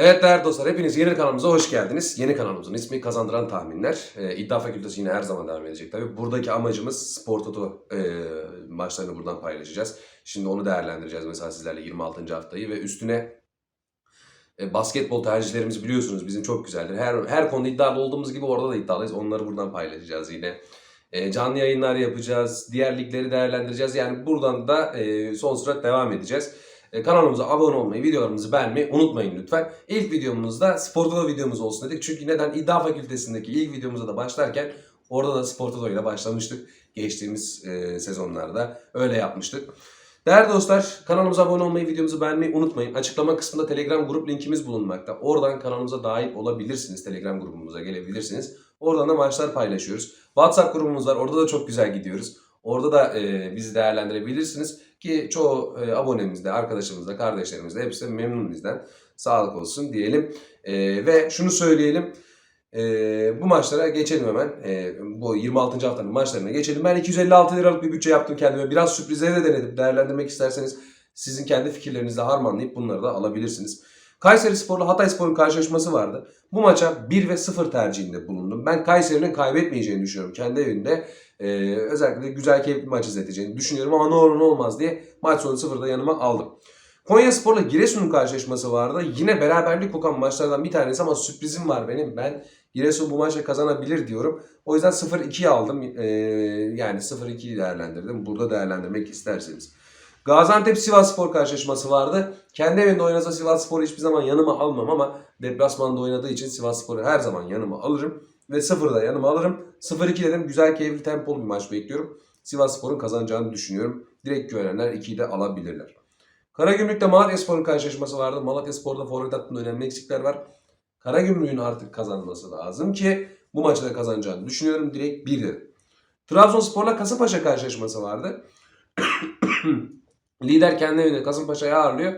Evet değerli dostlar hepiniz yeni kanalımıza hoş geldiniz. Yeni kanalımızın ismi Kazandıran Tahminler. Ee, İddia Fakültesi yine her zaman devam edecek tabii. Buradaki amacımız Spor Toto e, maçlarını buradan paylaşacağız. Şimdi onu değerlendireceğiz mesela sizlerle 26. haftayı ve üstüne e, basketbol tercihlerimizi biliyorsunuz bizim çok güzeldir. Her her konuda iddialı olduğumuz gibi orada da iddialıyız. Onları buradan paylaşacağız yine. E, canlı yayınlar yapacağız. Diğer ligleri değerlendireceğiz. Yani buradan da e, son sürat devam edeceğiz. E, kanalımıza abone olmayı, videolarımızı beğenmeyi unutmayın lütfen. İlk videomuzda Sportoto videomuz olsun dedik. Çünkü neden? İddia Fakültesindeki ilk videomuza da başlarken orada da Sportoto ile başlamıştık. Geçtiğimiz e, sezonlarda öyle yapmıştık. Değerli dostlar kanalımıza abone olmayı, videomuzu beğenmeyi unutmayın. Açıklama kısmında Telegram grup linkimiz bulunmakta. Oradan kanalımıza dahil olabilirsiniz. Telegram grubumuza gelebilirsiniz. Oradan da maçlar paylaşıyoruz. WhatsApp grubumuz var. Orada da çok güzel gidiyoruz. Orada da e, bizi değerlendirebilirsiniz. Ki çoğu e, abonemiz de, arkadaşımız da, kardeşlerimiz de hepsi memnun bizden. Sağlık olsun diyelim. E, ve şunu söyleyelim. E, bu maçlara geçelim hemen. E, bu 26. haftanın maçlarına geçelim. Ben 256 liralık bir bütçe yaptım kendime. Biraz sürprizleri de denedim. Değerlendirmek isterseniz sizin kendi fikirlerinizle harmanlayıp bunları da alabilirsiniz. Kayseri Spor'la Hatay Spor'un karşılaşması vardı. Bu maça 1 ve 0 tercihinde bulundum. Ben Kayseri'nin kaybetmeyeceğini düşünüyorum. Kendi evinde e, özellikle güzel keyifli maç izleteceğini düşünüyorum ama ne olur ne olmaz diye maç sonu 0'da yanıma aldım. Konya Spor'la Giresun'un karşılaşması vardı. Yine beraberlik kokan maçlardan bir tanesi ama sürprizim var benim. Ben Giresun bu maçı kazanabilir diyorum. O yüzden 0-2'yi aldım. Ee, yani 0-2'yi değerlendirdim. Burada değerlendirmek isterseniz. Gaziantep Sivas Spor karşılaşması vardı. Kendi evinde oynasa Sivas Spor'u hiçbir zaman yanıma almam ama deplasmanda oynadığı için Sivas Spor'u her zaman yanıma alırım. Ve 0'da yanıma alırım. 0-2 dedim. Güzel keyifli tempolu bir maç bekliyorum. Sivas Spor'un kazanacağını düşünüyorum. Direkt güvenenler 2'yi de alabilirler. Karagümrük'te Malatya Spor'un karşılaşması vardı. Malatya Spor'da forvet hattında önemli eksikler var. Karagümrük'ün artık kazanması lazım ki bu maçı da kazanacağını düşünüyorum. Direkt 1 dedim. Trabzonspor'la Kasımpaşa karşılaşması vardı. Lider kendi evinde Kasımpaşa'yı ağırlıyor.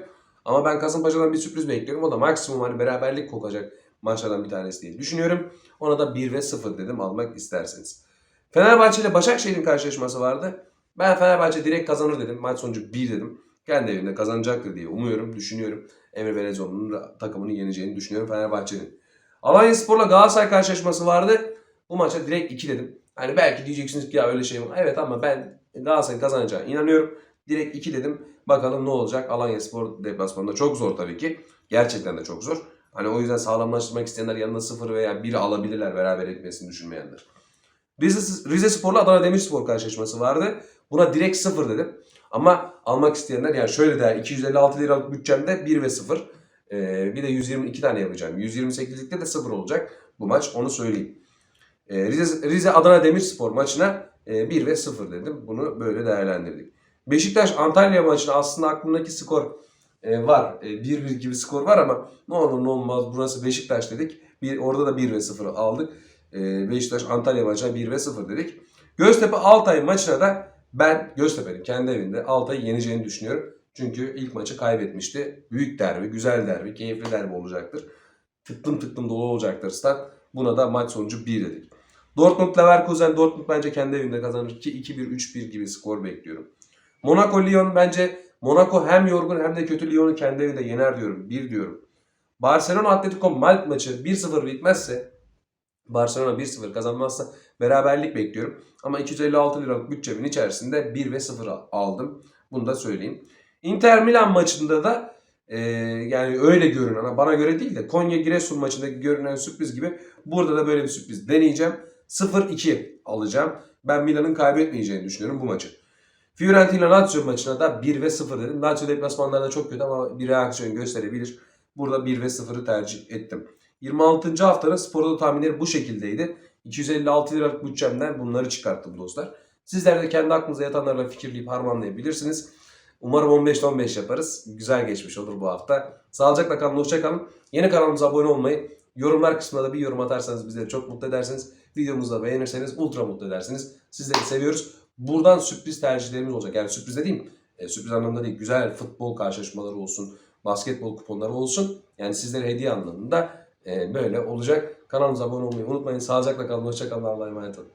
Ama ben Kasımpaşa'dan bir sürpriz bekliyorum. O da maksimum hani beraberlik kokacak maçlardan bir tanesi diye düşünüyorum. Ona da 1 ve 0 dedim almak isterseniz. Fenerbahçe ile Başakşehir'in karşılaşması vardı. Ben Fenerbahçe direkt kazanır dedim. Maç sonucu 1 dedim. Kendi evinde kazanacaktır diye umuyorum, düşünüyorum. Emre Belezoğlu'nun takımını yeneceğini düşünüyorum Fenerbahçe'nin. Alanya Spor'la Galatasaray karşılaşması vardı. Bu maça direkt 2 dedim. Hani belki diyeceksiniz ki ya öyle şey var. Evet ama ben Galatasaray'ın kazanacağına inanıyorum. Direkt 2 dedim. Bakalım ne olacak. Alanya Spor deplasmanında çok zor tabii ki. Gerçekten de çok zor. Hani o yüzden sağlamlaştırmak isteyenler yanında 0 veya 1 alabilirler beraber etmesini düşünmeyenler. Rize, Rize Spor'la Adana Demirspor karşılaşması vardı. Buna direkt 0 dedim. Ama almak isteyenler yani şöyle de 256 liralık bütçemde 1 ve 0. Ee, bir de 122 tane yapacağım. 128'likte de 0 olacak bu maç onu söyleyeyim. Ee, Rize, Rize Adana Demirspor maçına e, 1 ve 0 dedim. Bunu böyle değerlendirdik. Beşiktaş Antalya maçına aslında aklımdaki skor e, var. E, 1-1 gibi skor var ama ne olur ne olmaz burası Beşiktaş dedik. Bir, orada da 1 ve 0 aldık. E, Beşiktaş Antalya maçına 1 ve 0 dedik. Göztepe Altay maçına da ben Göztepe'nin kendi evinde Altay'ı yeneceğini düşünüyorum. Çünkü ilk maçı kaybetmişti. Büyük derbi, güzel derbi, keyifli derbi olacaktır. Tıklım tıklım dolu olacaktır stat. Buna da maç sonucu 1 dedik. Dortmund Leverkusen Dortmund bence kendi evinde kazanır ki 2-1 3-1 gibi skor bekliyorum. Monaco Lyon bence Monaco hem yorgun hem de kötü Lyon'u kendi evinde yener diyorum. 1 diyorum. Barcelona Atletico Madrid maçı 1-0 bitmezse Barcelona 1-0 kazanmazsa beraberlik bekliyorum. Ama 256 liralık bütçemin içerisinde 1 ve 0 aldım. Bunu da söyleyeyim. Inter Milan maçında da e, yani öyle görünen bana göre değil de Konya Giresun maçındaki görünen sürpriz gibi burada da böyle bir sürpriz deneyeceğim. 0-2 alacağım. Ben Milan'ın kaybetmeyeceğini düşünüyorum bu maçı. Fiorentina Lazio maçına da 1 ve 0 dedim. Lazio deplasmanlarda çok kötü ama bir reaksiyon gösterebilir. Burada 1 ve 0'ı tercih ettim. 26. haftanın sporda tahminleri bu şekildeydi. 256 liralık bütçemden bunları çıkarttım dostlar. Sizler de kendi aklınıza yatanlarla fikirleyip harmanlayabilirsiniz. Umarım 15'te 15 yaparız. Güzel geçmiş olur bu hafta. Sağlıcakla kalın, hoşça kalın. Yeni kanalımıza abone olmayı, yorumlar kısmına da bir yorum atarsanız bizleri çok mutlu edersiniz. Videomuzu da beğenirseniz ultra mutlu edersiniz. Sizleri seviyoruz. Buradan sürpriz tercihlerimiz olacak. Yani sürpriz dediğim e, sürpriz anlamında değil. Güzel futbol karşılaşmaları olsun, basketbol kuponları olsun. Yani sizlere hediye anlamında e, böyle olacak. Kanalımıza abone olmayı unutmayın. Sağlıcakla kalın, hoşça kalın. Allah'a emanet olun.